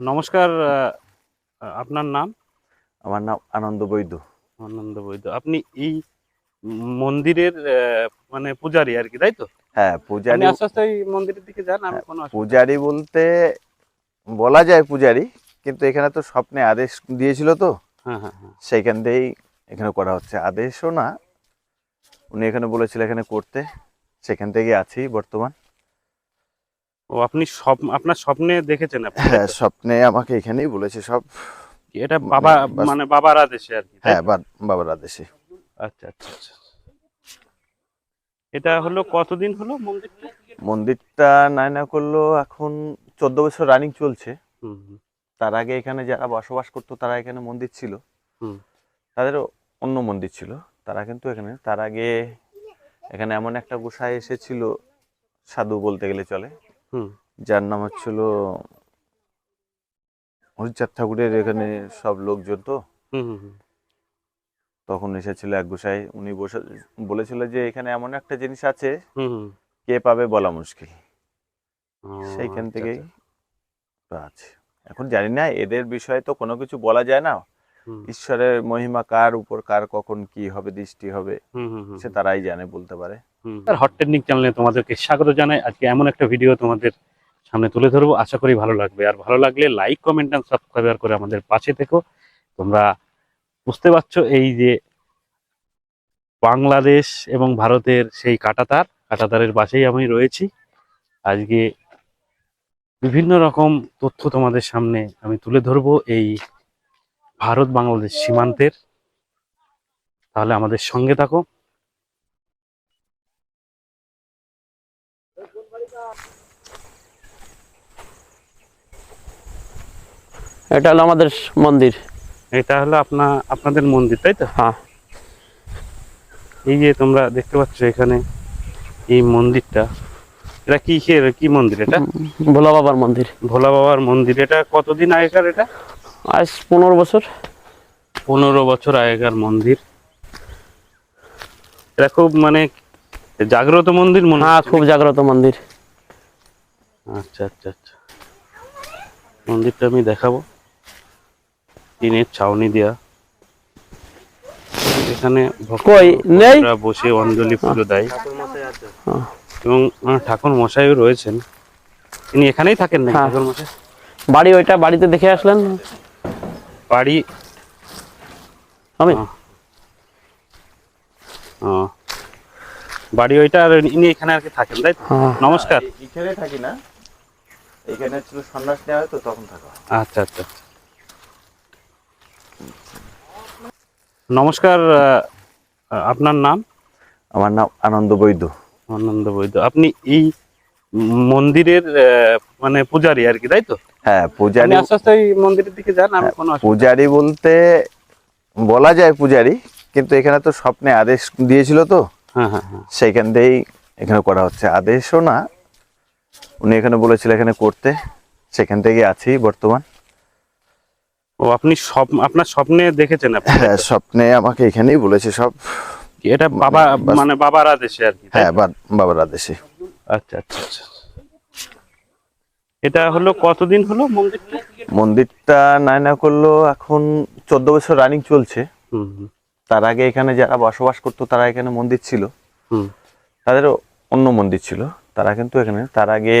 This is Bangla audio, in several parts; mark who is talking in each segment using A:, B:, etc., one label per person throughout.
A: নমস্কার আপনার নাম?
B: আমার নাম আনন্দ বৈদ্য।
A: আনন্দ বৈদ্য। আপনি এই মন্দিরের মানে পূজারি আর কি তাই তো?
B: হ্যাঁ পূজারি
A: আস্তে আস্তে মন্দিরের দিকে যান আমি কোনো
B: পূজারি বলতে বলা যায় পূজারি কিন্তু এখানে তো স্বপ্নে আদেশ দিয়েছিল তো।
A: হ্যাঁ হ্যাঁ হ্যাঁ।
B: সেইখান থেকেই এখানে করা হচ্ছে। আদেশও না। উনি এখানে বলেছিল এখানে করতে। সেখান থেকে আছি বর্তমান।
A: ও আপনি স্বপ্ন আপনার স্বপ্নে দেখেছেন আপনি
B: হ্যাঁ স্বপ্নে আমাকে এখানেই বলেছে সব।
A: এটা বাবা মানে বাবার আদেশে আর কি
B: হ্যাঁ বাবার আদেশে।
A: আচ্ছা আচ্ছা আচ্ছা এটা হলো কতদিন হলো মন্দিরটা?
B: মন্দিরটা নাই না করল এখন চোদ্দ বছর রানিং চলছে। তার আগে এখানে যারা বসবাস করতো তারা এখানে মন্দির ছিল।
A: হুম।
B: তাদেরও অন্য মন্দির ছিল। তারা কিন্তু এখানে তার আগে এখানে এমন একটা গোসাই এসেছিল সাধু বলতে গেলে চলে। যার নাম হচ্ছিল হরিচাঁদ ঠাকুরের এখানে সব লোকজন তো? তখন এসেছিল এক গোসাই উনি বসে বলেছিল যে এখানে এমন একটা জিনিস আছে কে পাবে বলা মুশকিল। সেইখান
A: আচ্ছা,
B: থেকেই
A: আচ্ছা।
B: আছে। এখন জানি না এদের বিষয়ে তো কোনো কিছু বলা যায় না। ঈশ্বরের মহিমা কার উপর কার কখন কি হবে দৃষ্টি হবে সে তারাই জানে বলতে পারে।
A: আর হট টেকনিক চ্যানেলে তোমাদেরকে স্বাগত জানাই। আজকে এমন একটা ভিডিও তোমাদের সামনে তুলে ধরবো। আশা করি ভালো লাগবে। আর ভালো লাগলে লাইক কমেন্ট এন্ড সাবস্ক্রাইবার করে আমাদের পাশে থেকো। তোমরা বুঝতে পারছ এই যে বাংলাদেশ এবং ভারতের সেই কাটাতার কাটাতারের পাশেই আমি রয়েছি। আজকে বিভিন্ন রকম তথ্য তোমাদের সামনে আমি তুলে ধরবো এই ভারত বাংলাদেশ সীমান্তের তাহলে আমাদের সঙ্গে থাকো।
C: এটা হলো আমাদের মন্দির।
A: এটা হলো আপনা আপনাদের মন্দির তাই তো?
C: হ্যাঁ।
A: এই যে তোমরা দেখতে পাচ্ছ এখানে এই মন্দিরটা এটা কি কি- কি মন্দির এটা?
C: ভোলা বাবার মন্দির।
A: ভোলা বাবার মন্দির এটা কতদিন আগেকার এটা?
C: আজ পনেরো বছর।
A: পনেরো বছর আগেকার মন্দির। এটা খুব মানে জাগ্রত মন্দির মনে
C: হ্যাঁ খুব জাগ্রত মন্দির।
A: আচ্ছা আচ্ছা আচ্ছা। মন্দিরটা আমি দেখাবো। টিনের ছাউনি দেয়া। এখানে
C: কই, নেই?
A: বসে অঞ্জলি পুজো দেয়। এবং ঠাকুর মশাইও রয়েছেন। তিনি এখানেই থাকেন না
C: হ্যাঁ।
A: ঠাকুর মশাই?
C: বাড়ি ওইটা বাড়িতে দেখে আসলেন।
A: বাড়ি।
C: আমি?
A: ও, বাড়ি ওইটা আর ইনি এখানে আর কি থাকেন তাই
C: হ্যাঁ।
A: নমস্কার।
B: এখানে থাকি না। এখানে ছিল সন্ন্যাস নেওয়া হয় তো তখন থাকা
A: আচ্ছা আচ্ছা। নমস্কার আহ, আপনার নাম?
B: আমার নাম আনন্দ বৈদ্য।
A: আনন্দ বৈদ্য। আপনি এই মন্দিরের মানে পূজারি আর কি তাই তো?
B: হ্যাঁ পূজারি
A: আস্তে আস্তে মন্দিরের দিকে যান আমি কোনো
B: পূজারি বলতে বলা যায় পূজারি কিন্তু এখানে তো স্বপ্নে আদেশ দিয়েছিল তো।
A: হ্যাঁ হ্যাঁ হ্যাঁ।
B: সেইখান থেকেই এখানে করা হচ্ছে। আদেশও না। উনি এখানে বলেছিল এখানে করতে। সেখান থেকে আছি বর্তমান।
A: ও আপনি স্বপ্ন আপনার স্বপ্নে দেখেছেন আপনি?
B: হ্যাঁ স্বপ্নে আমাকে এখানেই বলেছে সব।
A: এটা বাবা মানে বাবার আদেশে আর কি
B: হ্যাঁ বাবার আদেশে।
A: আচ্ছা আচ্ছা আচ্ছা। এটা হলো কতদিন হলো মন্দিরটা?
B: মন্দিরটা নাই না করল এখন চোদ্দ বছর রানিং চলছে। তার আগে এখানে যারা বসবাস করতো তারা এখানে মন্দির ছিল।
A: হুম।
B: তাদেরও অন্য মন্দির ছিল। তারা কিন্তু এখানে তার আগে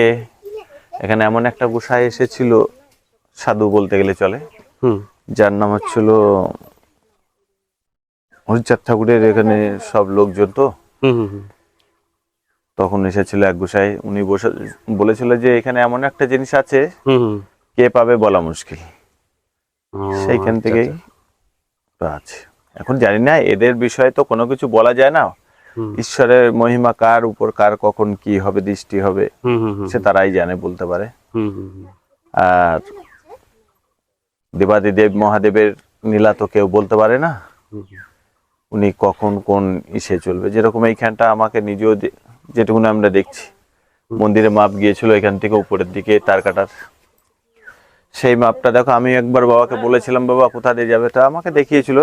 B: এখানে এমন একটা গোসাই এসেছিল সাধু বলতে গেলে চলে।
A: হুম।
B: যার নাম হচ্ছিল হরিচাঁদ ঠাকুরের এখানে সব লোকজন তো। তখন এসেছিল এক গোসাই। উনি বসে বলেছিল যে এখানে এমন একটা জিনিস আছে কে পাবে বলা মুশকিল। সেইখান
A: আচ্ছা,
B: থেকেই
A: আচ্ছা।
B: আছে। এখন জানি না এদের বিষয়ে তো কোনো কিছু বলা যায় না। ঈশ্বরের মহিমা কার উপর কার কখন কি হবে দৃষ্টি হবে সে তারাই জানে বলতে পারে। আর দেবাদিদেব মহাদেবের নীলা তো কেউ বলতে পারে না। উনি কখন কোন ইসে চলবে? যেরকম এইখানটা আমাকে নিজেও যেটুকু আমরা দেখছি। মন্দিরে মাপ গিয়েছিল এখান থেকে উপরের দিকে তার কাটার। সেই মাপটা দেখো আমি একবার বাবাকে বলেছিলাম বাবা কোথা দিয়ে যাবে? তা আমাকে দেখিয়েছিল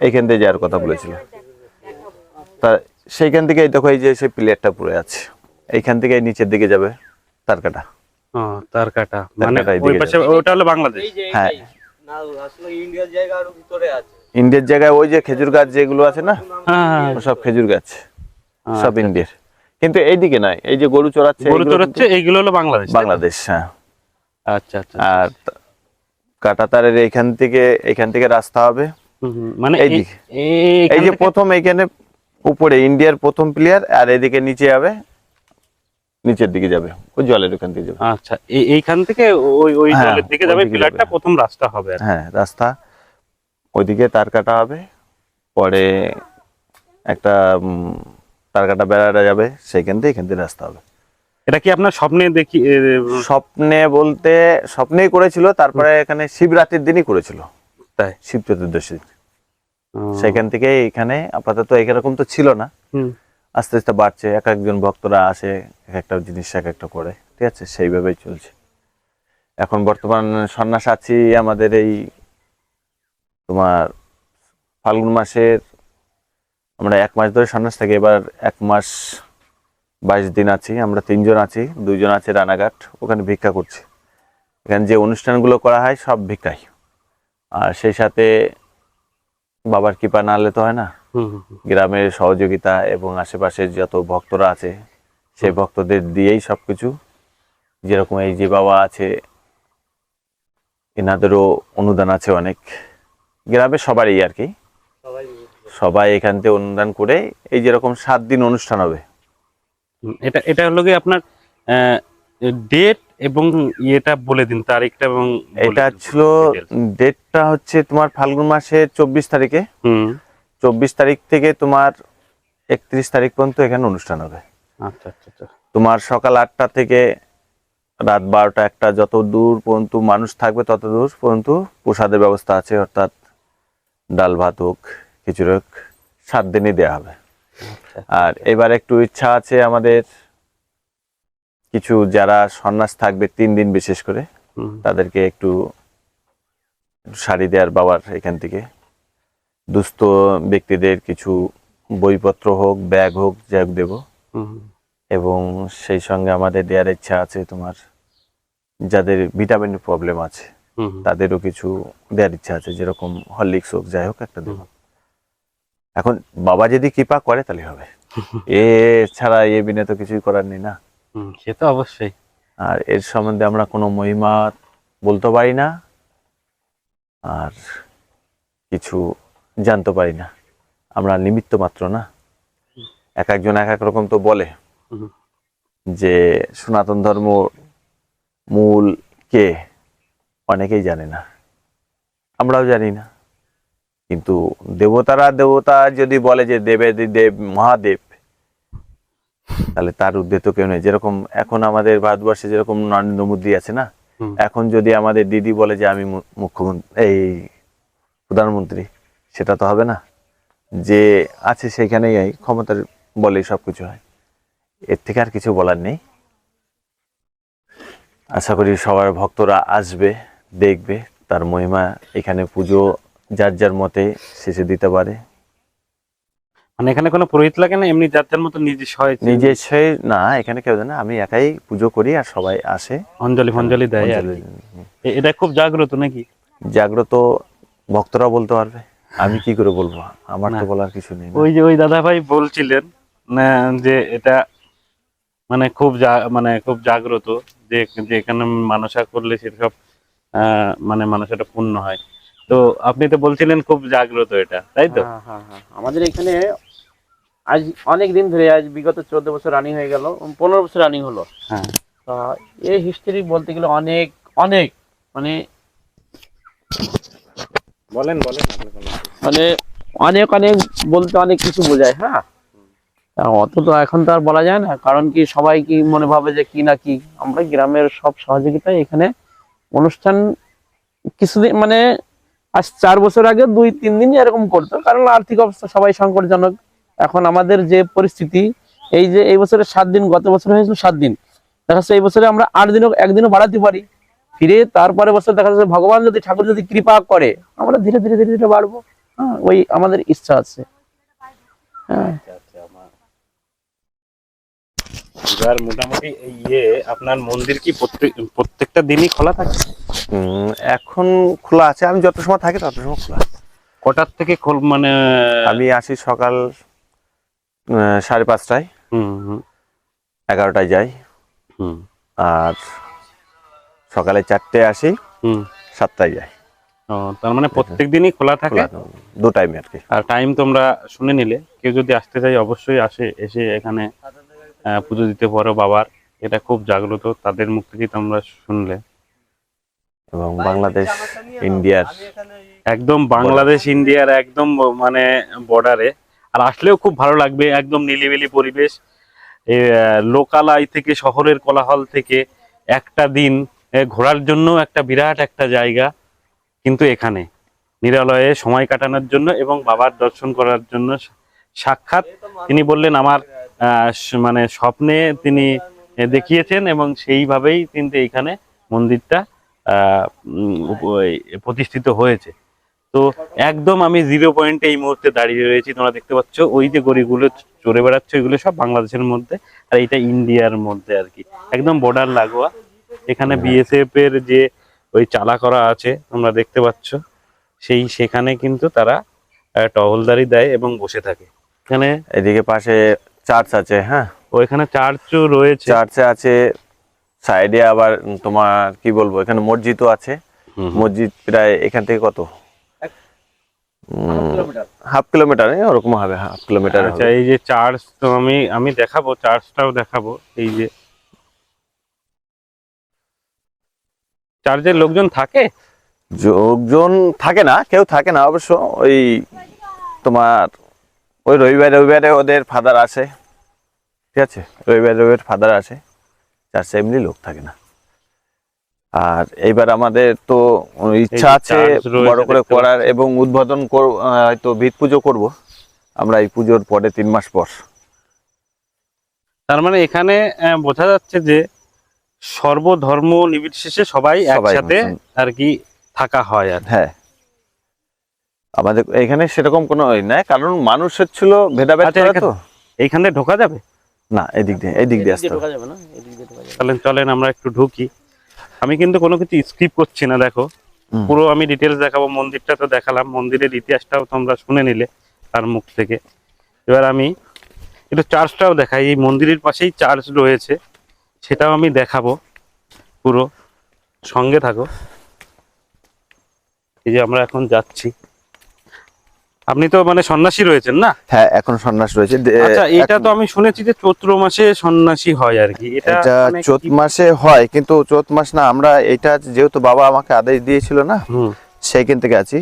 B: এইখান দিয়ে যাওয়ার কথা বলেছিল। তা সেইখান থেকে দেখো এই যে সেই প্লেয়ারটা পড়ে আছে এইখান থেকে নিচের দিকে যাবে তার কাটা।
A: তার কাটা। মানে ওই পাশে ওটা হলো বাংলাদেশ?
B: হ্যাঁ।
D: না আসলে ইন্ডিয়ার জায়গা আরও ভিতরে আছে।
B: ইন্ডিয়ার জায়গায় ওই যে খেজুর গাছ যেগুলো আছে না
A: হ্যাঁ হ্যাঁ,
B: সব খেজুর গাছ
A: হ্যাঁ,
B: সব ইন্ডিয়ার। কিন্তু এইদিকে নয় এই যে গরু চড়াচ্ছে
A: গরু চড়াচ্ছে এইগুলো হলো বাংলাদেশ
B: বাংলাদেশ হ্যাঁ।
A: আচ্ছা আচ্ছা
B: আর কাটাতারের এইখান থেকে এইখান থেকে রাস্তা হবে।
A: মানে
B: এই যে প্রথম এইখানে উপরে ইন্ডিয়ার প্রথম প্লেয়ার আর এদিকে নিচে যাবে নিচের দিকে যাবে ওই জলের ওখান থেকে যাবে।
A: আচ্ছা এই- এইখান থেকে ওই ওই
B: হ্যাঁ,
A: জলের দিকে যাবে
B: যাবে।
A: প্রথম রাস্তা হবে
B: হ্যাঁ রাস্তা ওইদিকে তার কাটা হবে পরে একটা উম, তার কাটা বেড়াটা যাবে সেইখান থেকে এখান থেকে রাস্তা হবে।
A: এটা কি আপনার স্বপ্নে দেখি
B: স্বপ্নে বলতে স্বপ্নেই করেছিল তারপরে এখানে শিবরাত্রির দিনই করেছিল।
A: তাই?
B: শিব চতুর্দশী সেখান থেকে এখানে আপাতত এরকম তো ছিল না। আস্তে আস্তে বাড়ছে এক একজন ভক্তরা আসে এক একটা জিনিস এক একটা করে ঠিক আছে? সেইভাবেই চলছে। এখন বর্তমান সন্ন্যাস আছি আমাদের এই তোমার ফাল্গুন মাসের আমরা এক মাস ধরে সন্ন্যাস থাকি এবার এক মাস বাইশ দিন আছি আমরা তিনজন আছি দুইজন আছে রানাঘাট ওখানে ভিক্ষা করছি। এখানে যে অনুষ্ঠানগুলো করা হয় সব ভিক্ষাই। আর সেই সাথে বাবার কৃপা না হলে তো হয় না। গ্রামের সহযোগিতা এবং আশেপাশের যত ভক্তরা আছে সেই ভক্তদের দিয়েই সবকিছু যেরকম এই যে বাবা আছে এনাদেরও অনুদান আছে অনেক। গ্রামের সবারই আর কি।
D: সবাই
B: এখান থেকে অনুদান করে এই যেরকম সাত দিন অনুষ্ঠান হবে।
A: এটা এটা হলো কি আপনার ডেট এবং ইয়েটা বলে দিন তারিখটা এবং
B: এটা ছিল ডেটটা হচ্ছে তোমার ফাল্গুন মাসের চব্বিশ তারিখে।
A: হুম।
B: চব্বিশ তারিখ থেকে তোমার একত্রিশ তারিখ পর্যন্ত এখানে অনুষ্ঠান হবে।
A: আচ্ছা আচ্ছা আচ্ছা।
B: তোমার সকাল আটটা থেকে রাত বারোটা একটা যত দূর পর্যন্ত মানুষ থাকবে তত দূর পর্যন্ত প্রসাদের ব্যবস্থা আছে অর্থাৎ ডাল ভাত হোক হোক সাত দিনই দেওয়া হবে। আর এবার একটু ইচ্ছা আছে আমাদের কিছু যারা সন্ন্যাস থাকবে তিন দিন বিশেষ করে তাদেরকে একটু শাড়ি দেওয়ার বাবার এখান থেকে। দুস্থ ব্যক্তিদের কিছু বইপত্র হোক ব্যাগ হোক যাই হোক দেবো। এবং সেই সঙ্গে আমাদের দেওয়ার ইচ্ছা আছে তোমার যাদের ভিটামিন প্রবলেম আছে। তাদেরও কিছু দেওয়ার ইচ্ছা আছে যেরকম হরলিক্স হোক যাই হোক একটা দেব। এখন বাবা যদি কৃপা করে তাহলে হবে। এ ছাড়া এ বিনে তো কিছুই করার নেই না।
A: সে তো অবশ্যই।
B: আর এর সম্বন্ধে আমরা কোনো মহিমা বলতে পারি না আর কিছু জানতে পারি না। আমরা নিমিত্ত মাত্র না। এক একজন এক এক রকম তো বলে যে সনাতন ধর্ম মূল কে? অনেকেই জানে না। আমরাও জানি না। কিন্তু দেবতারা দেবতা যদি বলে যে দেবে দেব মহাদেব তাহলে তার ঊর্ধ্বে তো কেউ নেই। যেরকম এখন আমাদের ভারতবর্ষে যেরকম নরেন্দ্র মোদী আছে না এখন যদি আমাদের দিদি বলে যে আমি মুখ্যমন্ত্রী এই প্রধানমন্ত্রী সেটা তো হবে না। যে আছে সেইখানেই এই ক্ষমতার বলে সব কিছু হয়। এর থেকে আর কিছু বলার নেই। আশা করি সবার ভক্তরা আসবে দেখবে তার মহিমা এখানে পুজো যার যার মতে শেষে দিতে পারে।
A: মানে এখানে কোনো পুরোহিত লাগে না? এমনি যার যার মতো নিজে সহায়
B: নিজে সে না এখানে কেউ জানে আমি একাই পুজো করি আর সবাই আসে।
A: অঞ্জলি ফঞ্জলি দেয় এটা খুব জাগ্রত নাকি?
B: জাগ্রত ভক্তরা বলতে পারবে। আমি কি করে বলব? আমার তো বলার কিছু নেই
A: ওই যে ওই দাদা ভাই বলছিলেন না যে এটা মানে খুব মানে খুব জাগ্রত যে এখানে মানসা করলে সেসব আহ, মানে মানসাটা পূর্ণ হয়। তো আপনি তো বলছিলেন খুব জাগ্রত এটা তাই তো?
C: হ্যাঁ, হ্যাঁ, হ্যাঁ। আমাদের এখানে আজ অনেক দিন ধরে আজ বিগত চোদ্দ বছর রানিং হয়ে গেল পনেরো বছর রানিং হলো।
A: হ্যাঁ।
C: তা এই হিস্ট্রি বলতে গেলে অনেক অনেক মানে
A: বলেন বলেন
C: মানে অনেক অনেক বলতে অনেক কিছু বোঝায় হ্যাঁ? অত তো এখন তো আর বলা যায় না কারণ কি সবাই কি মনে ভাবে যে কি না কি? আমরা গ্রামের সব সহযোগিতায় এখানে অনুষ্ঠান কিছুদিন মানে আজ চার বছর আগে দুই, তিন দিন এরকম করতো। কারণ আর্থিক অবস্থা সবাই সংকটজনক। এখন আমাদের যে পরিস্থিতি, এই যে এই বছরে সাত দিন, গত বছর হয়েছিল সাত দিন। দেখা যাচ্ছে এই বছরে আমরা আট দিনও একদিনও বাড়াতে পারি। ফিরে তারপরে বছর দেখা যাচ্ছে ভগবান যদি, ঠাকুর যদি কৃপা করে, আমরা ধীরে ধীরে ধীরে ধীরে বাড়বো। হ্যাঁ ওই আমাদের ইচ্ছা আছে। হ্যাঁ।
A: এবার মোটামুটি ইয়ে আপনার মন্দির কি প্রত্যেক প্রত্যেকটা দিনই খোলা থাকে?
B: এখন খোলা আছে। আমি যত সময় থাকি তত সময় খোলা আছে।
A: কটার থেকে খোল মানে
B: আমি আসি সকাল সাড়ে পাঁচটায়।
A: হুম
B: এগারোটায় যাই।
A: হুম।
B: আর সকালে চারটে আসি
A: হুম।
B: সাতটায় যাই।
A: ও, তার মানে প্রত্যেক দিনই খোলা থাকে?
B: দু টাইমে আর কি।
A: আর টাইম তোমরা শুনে নিলে। কেউ যদি আসতে চাই অবশ্যই আসে এসে এখানে পুজো দিতে পারো বাবার। এটা খুব জাগ্রত তাদের মুখ থেকেই তোমরা শুনলে।
B: এবং বাংলাদেশ ইন্ডিয়ার
A: একদম বাংলাদেশ ইন্ডিয়ার একদম মানে বর্ডারে আর আসলেও খুব ভালো লাগবে একদম নিলিবিলি পরিবেশ। লোকালয় থেকে শহরের কোলাহল থেকে একটা দিন ঘোরার জন্য একটা বিরাট একটা জায়গা কিন্তু এখানে। নিরালয়ে সময় কাটানোর জন্য এবং বাবার দর্শন করার জন্য সাক্ষাৎ। তিনি বললেন আমার মানে স্বপ্নে তিনি দেখিয়েছেন এবং সেইভাবেই কিন্তু এখানে মন্দিরটা প্রতিষ্ঠিত হয়েছে। তো একদম আমি জিরো পয়েন্টে এই মুহূর্তে দাঁড়িয়ে রয়েছি। তোমরা দেখতে পাচ্ছ, ওই যে গড়িগুলো চড়ে বেড়াচ্ছে, ওইগুলো সব বাংলাদেশের মধ্যে। আর এইটা ইন্ডিয়ার মধ্যে আর কি। একদম বর্ডার লাগোয়া। এখানে বিএসএফ এর যে ওই চালা করা আছে, তোমরা দেখতে পাচ্ছ, সেই সেখানে কিন্তু তারা টহলদারি দেয় এবং বসে থাকে। এখানে
B: এদিকে পাশে চার্চ আছে হ্যাঁ?
A: ওইখানে চার্চও রয়েছে।
B: চার্চে আছে সাইডে আবার তোমার কি বলব এখানে মসজিদও আছে। মসজিদ প্রায় এখান থেকে কত? Half kilometre. ওরকম হবে হাফ কিলোমিটার
A: আচ্ছা এই যে চার্চ তো আমি আমি দেখাবো চার্চটাও দেখাবো এই যে। চার্চের লোকজন থাকে?
B: লোকজন থাকে না কেউ থাকে না অবশ্য ওই তোমার ওই রবিবার রবিবারে ওদের ফাদার আসে। ঠিক আছে? রবিবার রবিবার ফাদার আসে। চার্চে এমনি লোক থাকে না। আর এইবার আমাদের তো ইচ্ছা আছে বড় করে করার এবং উদ্বোধন হয়তো ভিত পুজো করব। আমরা এই পুজোর পরে তিন মাস পর।
A: তার মানে এখানে বোঝা যাচ্ছে যে সর্বধর্ম নির্বিশেষে সবাই
B: সবাই
A: একসাথে আর কি থাকা হয় আর
B: হ্যাঁ। আমাদের এখানে সেরকম কোনো ই নাই কারণ মানুষের ছিল ভেদাভেদ
A: আচ্ছা,
B: তো।
A: এইখানে ঢোকা যাবে?
B: না এদিক দিয়ে এই দিক দিয়ে আসতে।
C: ঢোকা যাবে না? এদিক দিয়ে ঢোকা যাবে।
A: তাহলে চলেন আমরা একটু ঢুকি। আমি কিন্তু কোনো কিছু স্কিপ করছি না দেখো। পুরো আমি ডিটেলস দেখাবো মন্দিরটা তো দেখালাম। মন্দিরের ইতিহাসটাও তোমরা শুনে নিলে তার মুখ থেকে। এবার আমি একটু চার্চটাও দেখাই। এই মন্দিরের পাশেই চার্চ রয়েছে সেটাও আমি দেখাবো পুরো। সঙ্গে থাকো। এই যে আমরা এখন যাচ্ছি। আপনি তো মানে সন্ন্যাসী রয়েছেন না?
B: হ্যাঁ এখন সন্ন্যাস রয়েছে।
A: আচ্ছা এটা তো আমি শুনেছি যে চৈত্র মাসে সন্ন্যাসী হয় আর কি। এটা মানে
B: চৈত মাসে হয় কিন্তু চৈত মাস না আমরা এটা যেহেতু বাবা আমাকে আদেশ দিয়েছিল না সেইখান থেকে আছি।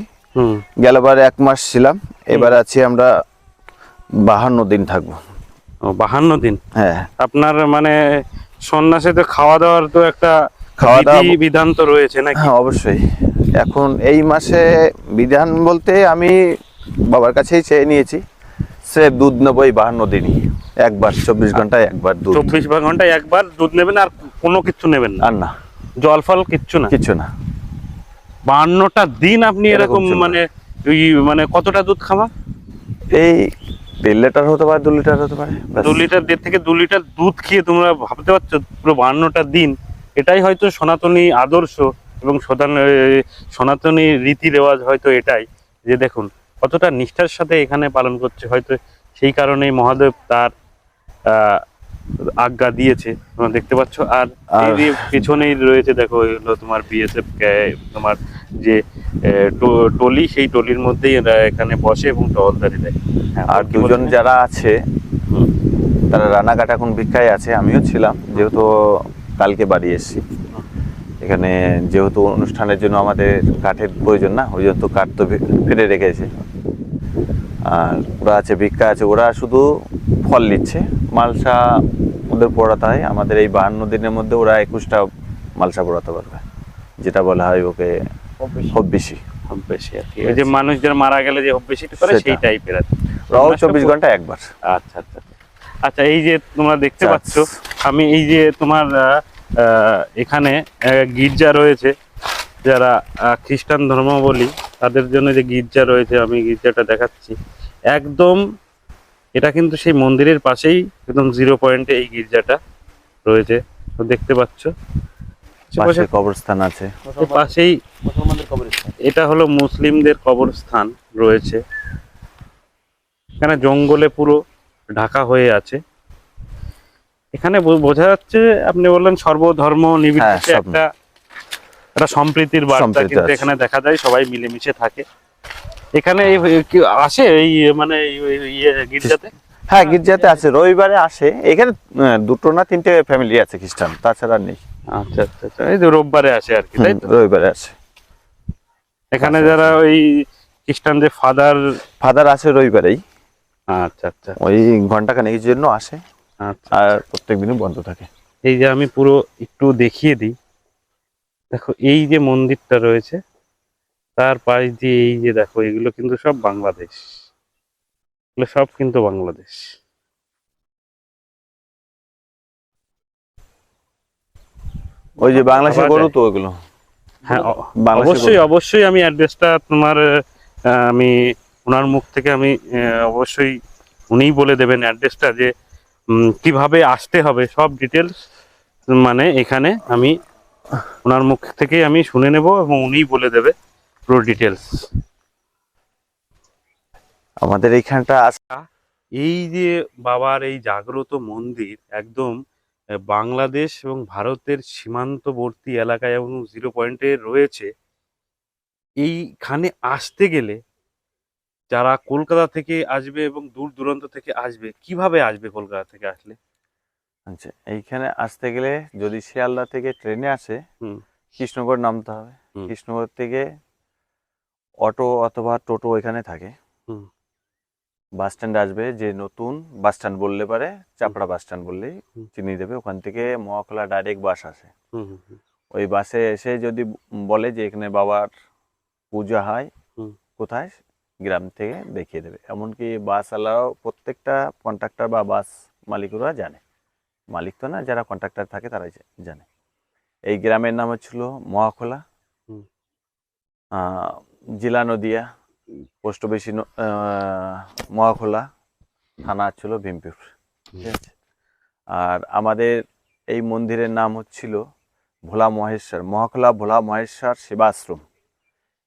B: গেলবার এক মাস ছিলাম এবার আছি আমরা বাহান্ন দিন থাকব।
A: বাহান্ন দিন?
B: হ্যাঁ।
A: আপনার মানে সন্ন্যাসে তো খাওয়া দাওয়ার তো একটা
B: খাওয়া দাওয়া-
A: বিধান তো রয়েছে নাকি?
B: হ্যাঁ অবশ্যই। এখন এই মাসে বিধান বলতে আমি বাবার কাছেই চেয়ে নিয়েছি। সে দুধ নেব এই বাহান্ন দিনই। একবার চব্বিশ ঘন্টায় একবার দুধ।
A: চব্বিশ ঘন্টায় একবার দুধ নেবেন আর কোনো কিছু নেবেন না।
B: আর না।
A: জল ফল কিচ্ছু না।
B: কিছু না।
A: বাহান্নটা দিন আপনি
B: এরকম
A: এরকম মানে ওই মানে কতটা দুধ খাওয়া?
B: এই দেড় লিটার হতে পারে দু লিটার হতে পারে
A: দু লিটার দেড় থেকে দু লিটার দুধ খেয়ে তোমরা ভাবতে পারছ পুরো বাহান্নটা দিন। এটাই হয়তো সনাতনী আদর্শ এবং সনাতনী রীতি রেওয়াজ হয়তো এটাই। যে দেখুন কতটা নিষ্ঠার সাথে এখানে পালন করছে হয়তো সেই কারণেই মহাদেব তার আজ্ঞা দিয়েছে তোমরা দেখতে পাচ্ছ। আর এই যে পেছনেই রয়েছে দেখো এগুলো তোমার বিএসএফ তোমার যে টলি সেই টলির মধ্যেই এরা এখানে বসে এবং টহলদারি দেয়। হ্যাঁ,
B: আর দুজন যারা আছে। তারা রানাঘাট এখন ভিক্ষায় আছে আমিও ছিলাম যেহেতু কালকে বাড়ি এসেছি। এখানে যেহেতু অনুষ্ঠানের জন্য আমাদের কাঠের প্রয়োজন না ওই জন্য তো কাঠ তো ফেলে রেখেছে। আর ওরা আছে ভিক্ষা আছে ওরা শুধু ফল নিচ্ছে। মালসা ওদের পড়াতে হয়। আমাদের এই বাহান্ন দিনের মধ্যে ওরা একুশটা মালসা পড়াতে পারবে। যেটা বলা হয় ওকে খুব বেশি
A: আর কি ওই যে মানুষদের মারা গেলে যে করে সেই টাইপের আর কি।
B: ওরাও চব্বিশ ঘণ্টা একবার।
A: আচ্ছা আচ্ছা আচ্ছা। এই যে তোমরা দেখতে। পাচ্ছ আমি এই যে তোমার এখানে গির্জা রয়েছে। যারা খ্রিস্টান ধর্মাবলী তাদের জন্য যে গির্জা রয়েছে আমি গির্জাটা দেখাচ্ছি। একদম এটা কিন্তু সেই মন্দিরের পাশেই একদম জিরো পয়েন্টে এই গির্জাটা রয়েছে। তো দেখতে পাচ্ছ।
B: পাশে কবরস্থান আছে।
A: পাশেই এটা হলো মুসলিমদের কবরস্থান রয়েছে। এখানে জঙ্গলে পুরো ঢাকা হয়ে আছে। এখানে বোঝা যাচ্ছে আপনি বললেন সর্বধর্ম নির্বিশেষে
B: সব-
A: একটা একটা সম্প্রীতির বার্তা কিন্তু এখানে দেখা যায় সবাই মিলেমিশে থাকে। এখানে আসে এই মানে ইয়ে গির্জাতে?
B: হ্যাঁ গির্জাতে আছে রবিবারে আসে। এখানে দুটো না তিনটে ফ্যামিলি আছে খ্রিস্টান তাছাড়া নেই।
A: আচ্ছা আচ্ছা আচ্ছা এই যে রোববারে আসে আর কি তাই তো?
B: রবিবারে আসে।
A: এখানে
B: আচ্ছা,
A: যারা ওই খ্রিস্টানদের ফাদার
B: ফাদার আসে রবিবারেই।
A: আচ্ছা আচ্ছা।
B: ওই ঘণ্টা খানেকের জন্য আসে।
A: আচ্ছা
B: আর প্রত্যেক দিনই বন্ধ থাকে।
A: এই যে আমি পুরো একটু দেখিয়ে দিই। দেখো এই যে মন্দিরটা রয়েছে তার পাশ দিয়ে এই যে দেখো এগুলো কিন্তু সব বাংলাদেশ। এগুলো সব কিন্তু বাংলাদেশ।
B: ওই যে বাংলাদেশে গরু তো ওইগুলো।
A: হ্যাঁ অবশ্যই অবশ্যই আমি অ্যাড্রেসটা তোমার আমি ওনার মুখ থেকে আমি অবশ্যই উনিই বলে দেবেন অ্যাড্রেসটা যে কীভাবে আসতে হবে সব ডিটেলস মানে এখানে আমি ওনার মুখ থেকেই আমি শুনে নেব এবং উনিই বলে দেবে পুরো ডিটেলস
B: আমাদের এইখানটা আছে
A: এই যে বাবার এই জাগ্রত মন্দির একদম বাংলাদেশ এবং ভারতের সীমান্তবর্তী এলাকায় এবং জিরো পয়েন্টে রয়েছে এইখানে আসতে গেলে যারা কলকাতা থেকে আসবে এবং দূর দূরান্ত থেকে আসবে কীভাবে আসবে কলকাতা থেকে আসলে?
B: আচ্ছা এইখানে আসতে গেলে যদি শিয়ালদা থেকে ট্রেনে আসে। কৃষ্ণগড় নামতে হবে। কৃষ্ণগড় থেকে অটো অথবা টোটো এখানে থাকে। বাস স্ট্যান্ড আসবে যে নতুন বাস স্ট্যান্ড বললে পারে চাপড়া বাস স্ট্যান্ড বললেই। চিনিয়ে দেবে। ওখান থেকে মহাখোলা ডাইরেক্ট বাস আসে। ওই বাসে এসে যদি বলে যে এখানে বাবার পূজা হয় কোথায়? গ্রাম থেকে দেখিয়ে দেবে। এমনকি বাসওয়ালাও প্রত্যেকটা কন্ট্রাক্টর বা বাস মালিকরা জানে। মালিক তো না যারা কন্ট্রাক্টর থাকে তারাই জানে। এই গ্রামের নাম হচ্ছিল মহাখোলা। জেলা নদিয়া পোস্ট অফিস মহাখোলা থানা ছিল ভীমপুর। ঠিক আছে? আর আমাদের এই মন্দিরের নাম হচ্ছিল ভোলা মহেশ্বর মহাখোলা ভোলা মহেশ্বর সেবাশ্রম।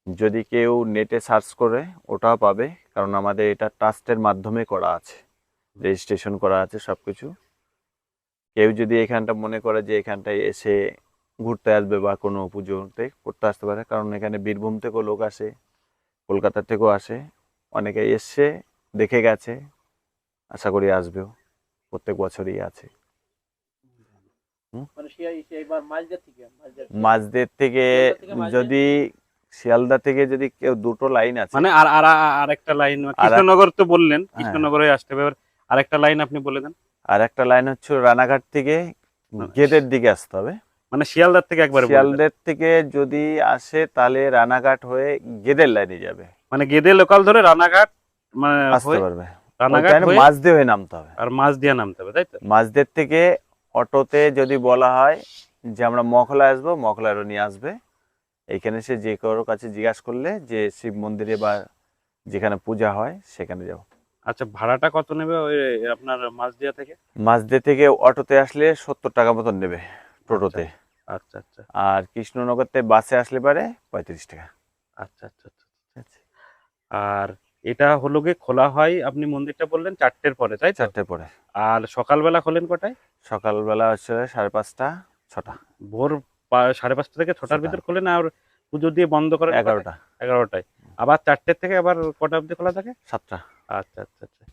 B: যদি কেউ নেটে সার্চ করে ওটাও পাবে। কারণ আমাদের এটা ট্রাস্টের মাধ্যমে করা আছে। রেজিস্ট্রেশন করা আছে সব কিছু কেউ যদি এখানটা মনে করে যে এখানটায় এসে ঘুরতে আসবে বা কোনো পুজোতে করতে আসতে পারে কারণ এখানে বীরভূম থেকেও লোক আসে কলকাতা থেকেও আসে অনেকে এসছে দেখে গেছে আশা করি আসবেও প্রত্যেক বছরই আছে।
C: মাঝদের থেকে
B: যদি শিয়ালদা থেকে যদি কেউ দুটো লাইন আছে।
A: মানে আর আর আর একটা লাইন কৃষ্ণনগর তো বললেন
B: হ্যাঁ।
A: কৃষ্ণনগরে আসতে হবে। এবার আরেকটা লাইন আপনি বলে দেন।
B: আর একটা লাইন হচ্ছে রানাঘাট থেকে গেটের দিকে আসতে হবে।
A: মানে শিয়ালদার থেকে একবার
B: শিয়ালদের থেকে যদি আসে তাহলে রানাঘাট হয়ে গেদের লাইনে যাবে।
A: মানে গেদে লোকাল ধরে রানাঘাট মানে
B: আসতে পারবে।
A: রানাঘাট
B: ওখানে
A: হয়ে
B: হয়ে নামতে হবে।
A: আর মাছ দিয়ে নামতে হবে তাই তো?
B: মাঝদের থেকে অটোতে যদি বলা হয় যে আমরা মখলা আসব মখলারও নিয়ে আসবে। এইখানে সে যে কারোর কাছে জিজ্ঞাসা করলে যে শিব মন্দিরে বা যেখানে পূজা হয় সেখানে যাব।
A: আচ্ছা ভাড়াটা কত নেবে ওই আপনার মাছদিয়া থেকে?
B: মাঝদে থেকে অটোতে আসলে সত্তর টাকা মতন নেবে টোটোতে।
A: আচ্ছা আচ্ছা
B: আর কৃষ্ণনগর থেকে বাসে আসলে পারে পঁয়ত্রিশ টাকা।
A: আচ্ছা আচ্ছা আচ্ছা
B: ঠিক আছে।
A: আর এটা হলো গিয়ে খোলা হয় আপনি মন্দিরটা বললেন চারটের পরে তাই
B: চারটের পরে।
A: আর সকালবেলা খোলেন কটায়?
B: সকালবেলা হচ্ছে সাড়ে পাঁচটা ছটা।
A: ভোর সাড়ে পাঁচটা থেকে ছটার ভিতর খোলেন আর পুজো দিয়ে বন্ধ করেন
B: এগারোটা।
A: এগারোটায়। আবার চারটের থেকে আবার কটা অবধি খোলা থাকে?
B: সাতটা।
A: আচ্ছা আচ্ছা আচ্ছা।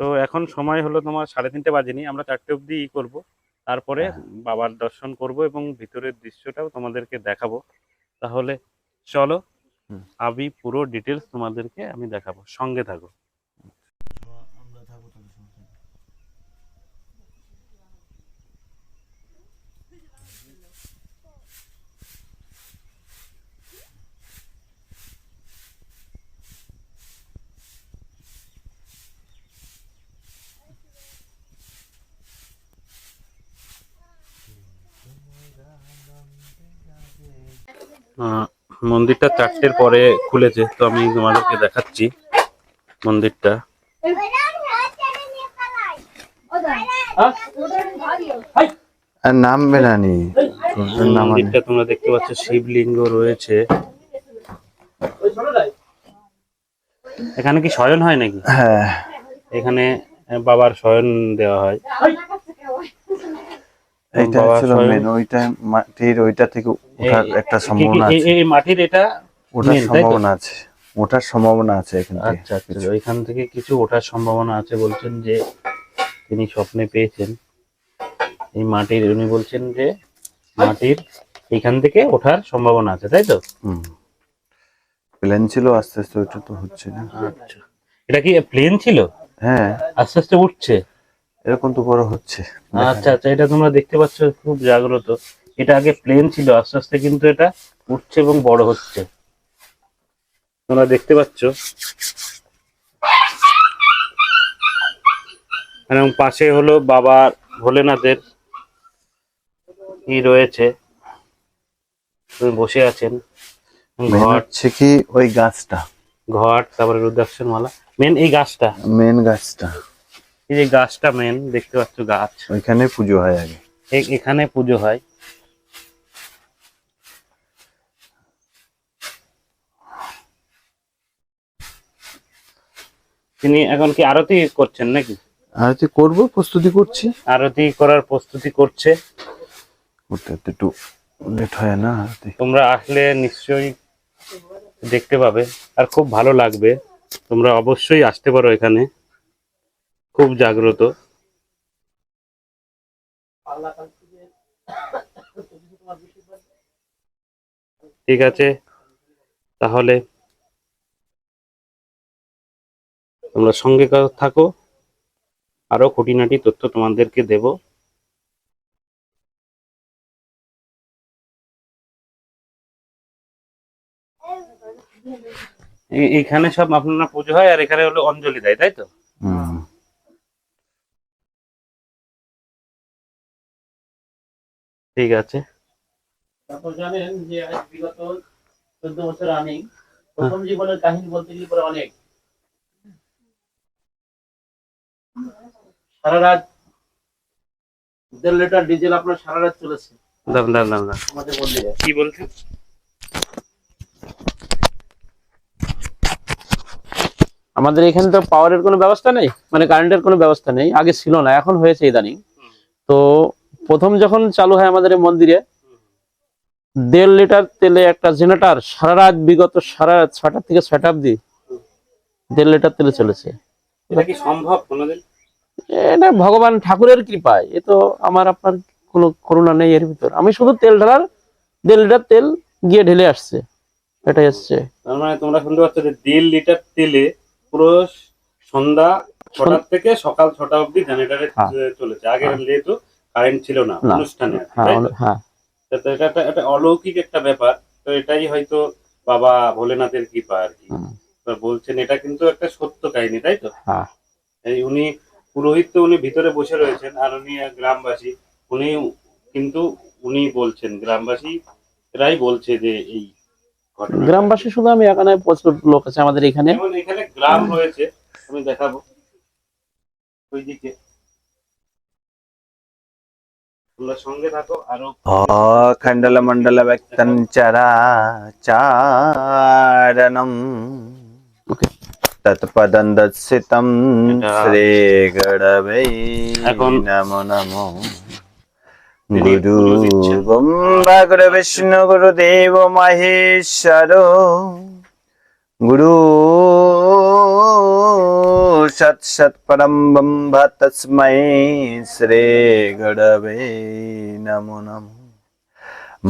A: তো এখন সময় হলো তোমার সাড়ে তিনটে বাজেনি আমরা চারটে অবধি ই করব। তারপরে
B: হ্যাঁ।
A: বাবার দর্শন করব এবং ভিতরের দৃশ্যটাও তোমাদেরকে দেখাবো। তাহলে চলো আমি পুরো ডিটেলস তোমাদেরকে আমি দেখাবো। সঙ্গে থাকো। মন্দিরটা চারটের পরে খুলেছে তো আমি তোমাদেরকে দেখাচ্ছি মন্দিরটা।
B: আর নামবে না
A: মন্দিরটা তোমরা দেখতে পাচ্ছ শিবলিঙ্গ রয়েছে। এখানে কি শয়ন হয় নাকি?
B: হ্যাঁ।
A: এখানে বাবার শয়ন দেওয়া হয়।
B: এইটা ছিল মেন ওইটা মাটির ওইটা থেকে ওঠার একটা সম্ভাবনা আছে।
A: এই মাটির এটা
B: ওঠার? সম্ভাবনা আছে। ওঠার সম্ভাবনা আছে এখান থেকে।
A: আচ্ছা আচ্ছা ওইখান থেকে কিছু ওঠার সম্ভাবনা আছে বলছেন যে তিনি স্বপ্নে পেয়েছেন। এই মাটির উনি বলছেন যে মাটির এইখান থেকে ওঠার সম্ভাবনা আছে তাই তো?
B: হুম। প্লেন ছিল আস্তে আস্তে ওইটা তো হচ্ছে না।
A: আচ্ছা। এটা কি প্লেন ছিল?
B: হ্যাঁ।
A: আস্তে আস্তে উঠছে?
B: এরকম তো বড় হচ্ছে।
A: আচ্ছা আচ্ছা এটা তোমরা দেখতে পাচ্ছ খুব জাগ্রত। এটা আগে প্লেন ছিল আস্তে আস্তে কিন্তু এটা উঠছে এবং বড় হচ্ছে। তোমরা দেখতে পাচ্ছ। এবং পাশে হলো বাবা ভোলেনাথের কি রয়েছে। বসে আছেন। ঘট
B: হচ্ছে কি ওই গাছটা।
A: ঘট তারপরে রুদ্রাক্ষর মালা। মেন এই গাছটা।
B: মেন গাছটা।
A: এই যে গাছটা মেন দেখতে পাচ্ছ গাছ।
B: ওইখানে পুজো হয় আগে।
A: এখানে পুজো হয়। তিনি এখন কি আরতি করছেন নাকি?
B: আরতি করব প্রস্তুতি করছি।
A: আরতি করার প্রস্তুতি করছে।
B: করতে করতে একটু লেট হয় না আরতি।
A: তোমরা আসলে নিশ্চয়ই দেখতে পাবে। আর খুব ভালো লাগবে। তোমরা অবশ্যই আসতে পারো এখানে। খুব জাগ্রত। ঠিক আছে, তাহলে তোমরা সঙ্গে থাকো। আরও খুঁটিনাটি তথ্য তোমাদেরকে দেব। এ- এইখানে সব আপনারা পুজো হয় আর এখানে হলো অঞ্জলি দেয়, তাই তো? ঠিক আছে।
C: তারপর জানেন যে বিগত চোদ্দ বছর আমি প্রথম জীবনের কাহিনী বলতে গেলে পরে অনেক। সারা রাত দেড় লিটার ডিজেল আপনার সারা রাত চলেছে।
A: দাম দাম দাম দাম।
C: আমাদের মন্দিরে
A: কি বলছেন?
C: আমাদের এখানে তো পাওয়ারের কোনো ব্যবস্থা নেই মানে কারেন্টের কোনো ব্যবস্থা নেই আগে ছিল না এখন হয়েছে ইদানিং। তো প্রথম যখন চালু হয় আমাদের মন্দিরে দেড় লিটার তেলে একটা জেনারেটার সারা রাত বিগত সারা ছটা থেকে ছটা অব্দি দেড় লিটার তেলে চলেছে।
A: এটা কি সম্ভব কোনোদিন?
C: এটা ভগবান ঠাকুরের কৃপায়। এ তো আমার আপনার কোনো করুণা নেই এর ভিতর। আমি শুধু তেল ঢালার দেড় লিটার তেল গিয়ে ঢেলে আসছে। এটাই আসছে
A: তার মানে তোমরা শুনতে পাচ্ছ যে দেড় লিটার তেলে পুরো সন্ধ্যা ছটার থেকে সকাল ছটা অবধি জেনারেটারে
C: হ্যাঁ।
A: চলেছে। আগে যেহেতু কারেন্ট ছিল না। অনুষ্ঠানে
C: হ্যাঁ
A: তো?
C: হ্যাঁ।
A: তো এটা একটা অলৌকিক একটা ব্যাপার। তো এটাই হয়তো বাবা ভোলেনাথের কৃপা আর কি। বলছেন এটা কিন্তু একটা সত্য কাহিনী তাই তো?
C: হ্যাঁ।
A: উনি পুরোহিত তো উনি ভিতরে বসে রয়েছেন আর উনি গ্রামবাসী। উনি কিন্তু উনি বলছেন গ্রামবাসী এরাই বলছে যে এই ঘটনা
C: গ্রামবাসী শুধু আমি এখানে প্রচুর লোক আছে আমাদের এখানে।
A: এখানে গ্রাম রয়েছে আমি দেখাবো। ওইদিকে। সঙ্গে থাকো আরও
B: খণ্ডল মণ্ডল ব্যক্তন চরা চারণম তৎপদం দর্শিতম শ্রী গড়বৈ
A: এখন-
B: নমো নমো। গুরু ব্রহ্মা গুরু বিষ্ণু গুরুদেব মহেশ্বর। গুরু তস্मै শ্রী গড়বে নমো নমো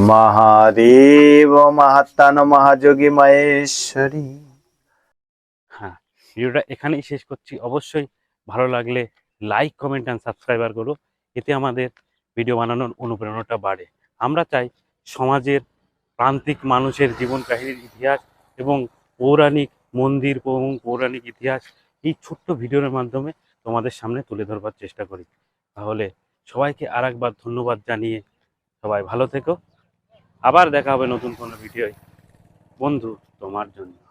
B: মহাদেব মহাত্মান মহাযোগী মহেশ্বরী
A: হ্যাঁ ভিডিওটা এখানেই শেষ করছি। অবশ্যই ভালো লাগলে লাইক কমেন্ট অ্যান্ড সাবস্ক্রাইবার করো। এতে আমাদের ভিডিও বানানোর অনুপ্রেরণাটা বাড়ে। আমরা চাই সমাজের প্রান্তিক মানুষের জীবন কাহিনীর ইতিহাস এবং পৌরাণিক মন্দির এবং পৌরাণিক ইতিহাস এই ছোট্ট ভিডিওর মাধ্যমে তোমাদের সামনে তুলে ধরবার চেষ্টা করি। তাহলে সবাইকে আর একবার ধন্যবাদ জানিয়ে সবাই ভালো থেকো। আবার দেখা হবে নতুন কোনো ভিডিওয়। বন্ধু, তোমার জন্য।